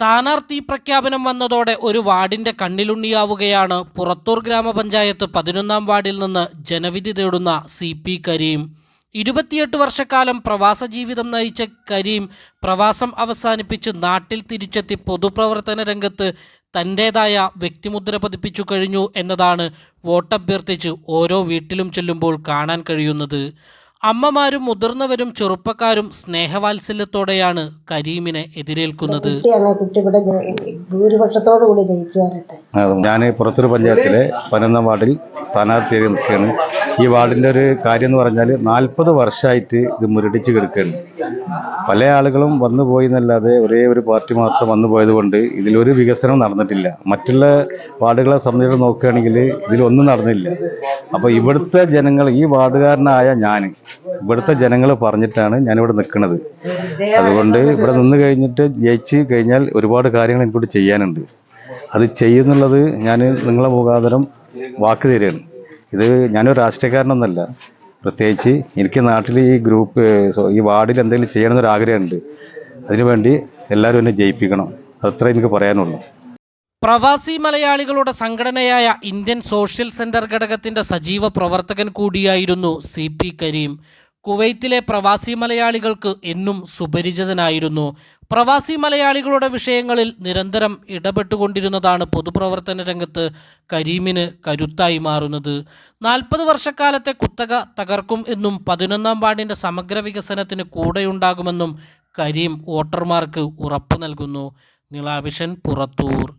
സ്ഥാനാർത്ഥി പ്രഖ്യാപനം വന്നതോടെ ഒരു വാർഡിന്റെ കണ്ണിലുണ്ണിയാവുകയാണ്. പുറത്തൂർ ഗ്രാമപഞ്ചായത്ത് പതിനൊന്നാം വാർഡിൽ നിന്ന് ജനവിധി തേടുന്ന സി പി കരീം. ഇരുപത്തിയെട്ട് വർഷക്കാലം പ്രവാസ ജീവിതം നയിച്ച കരീം പ്രവാസം അവസാനിപ്പിച്ച് നാട്ടിൽ തിരിച്ചെത്തി പൊതുപ്രവർത്തന രംഗത്ത് തന്റേതായ വ്യക്തിമുദ്ര പതിപ്പിച്ചു കഴിഞ്ഞു എന്നതാണ് വോട്ടഭ്യർത്ഥിച്ച് ഓരോ വീട്ടിലും ചെല്ലുമ്പോൾ കാണാൻ കഴിയുന്നത്. അമ്മമാരും മുതിർന്നവരും ചെറുപ്പക്കാരും സ്നേഹവാത്സല്യത്തോടെയാണ് കരീമിനെ എതിരേൽക്കുന്നത്. ഞാൻ പുറത്തൊരു പഞ്ചായത്തിലെ പതിനൊന്നാം വാർഡിൽ സ്ഥാനാർത്ഥിയായി നിൽക്കുകയാണ് ഈ വാർഡിന്റെ ഒരു കാര്യം എന്ന് പറഞ്ഞാൽ നാൽപ്പത് വർഷമായിട്ട് ഇത് മുരടിച്ച് കിടക്കുകയാണ്. പല ആളുകളും വന്നു പോയി എന്നല്ലാതെ ഒരേ ഒരു പാർട്ടി മാത്രം വന്നു പോയതുകൊണ്ട് ഇതിലൊരു വികസനം നടന്നിട്ടില്ല. മറ്റുള്ള വാർഡുകളെ സംബന്ധിച്ച് നോക്കുകയാണെങ്കിൽ ഇതിലൊന്നും നടന്നില്ല. അപ്പോൾ ഇവിടുത്തെ ജനങ്ങൾ ഈ വാർഡുകാരനായ ഞാൻ ഇവിടുത്തെ ജനങ്ങൾ പറഞ്ഞിട്ടാണ് ഞാനിവിടെ നിൽക്കുന്നത്. അതുകൊണ്ട് ഇവിടെ നിന്ന് കഴിഞ്ഞിട്ട് ജയിച്ച് കഴിഞ്ഞാൽ ഒരുപാട് കാര്യങ്ങൾ എനിക്കോട് ചെയ്യാനുണ്ട്. അത് ചെയ്യുന്നുള്ളത് ഞാൻ നിങ്ങളെ മുഖാന്തരം വാക്ക് തരികയാണ്. ഇത് ഞാനൊരു രാഷ്ട്രീയക്കാരനൊന്നല്ല. പ്രത്യേകിച്ച് എനിക്ക് നാട്ടിൽ ഈ ഗ്രൂപ്പ് ഈ വാർഡിൽ എന്തെങ്കിലും ചെയ്യണമെന്നൊരു ആഗ്രഹമുണ്ട്. അതിനുവേണ്ടി എല്ലാവരും എന്നെ ജയിപ്പിക്കണം. അത്ര എനിക്ക് പറയാനുള്ളൂ. പ്രവാസി മലയാളികളുടെ സംഘടനയായ ഇന്ത്യൻ സോഷ്യൽ സെന്റർ ഘടകത്തിന്റെ സജീവ പ്രവർത്തകൻ കൂടിയായിരുന്നു സി പി കരീം. കുവൈത്തിലെ പ്രവാസി മലയാളികൾക്ക് എന്നും സുപരിചിതനായിരുന്നു. പ്രവാസി മലയാളികളുടെ വിഷയങ്ങളിൽ നിരന്തരം ഇടപെട്ടുകൊണ്ടിരുന്നതാണ് പൊതുപ്രവർത്തന രംഗത്ത് കരീമിന് കരുത്തായി മാറുന്നത്. നാൽപ്പത് വർഷക്കാലത്തെ കുത്തക തകർക്കും എന്നും പതിനൊന്നാം വാർഡിന്റെ സമഗ്ര വികസനത്തിന് കൂടെയുണ്ടാകുമെന്നും കരീം വോട്ടർമാർക്ക് ഉറപ്പു നൽകുന്നു. നിളാവിഷൻ പുറത്തൂർ.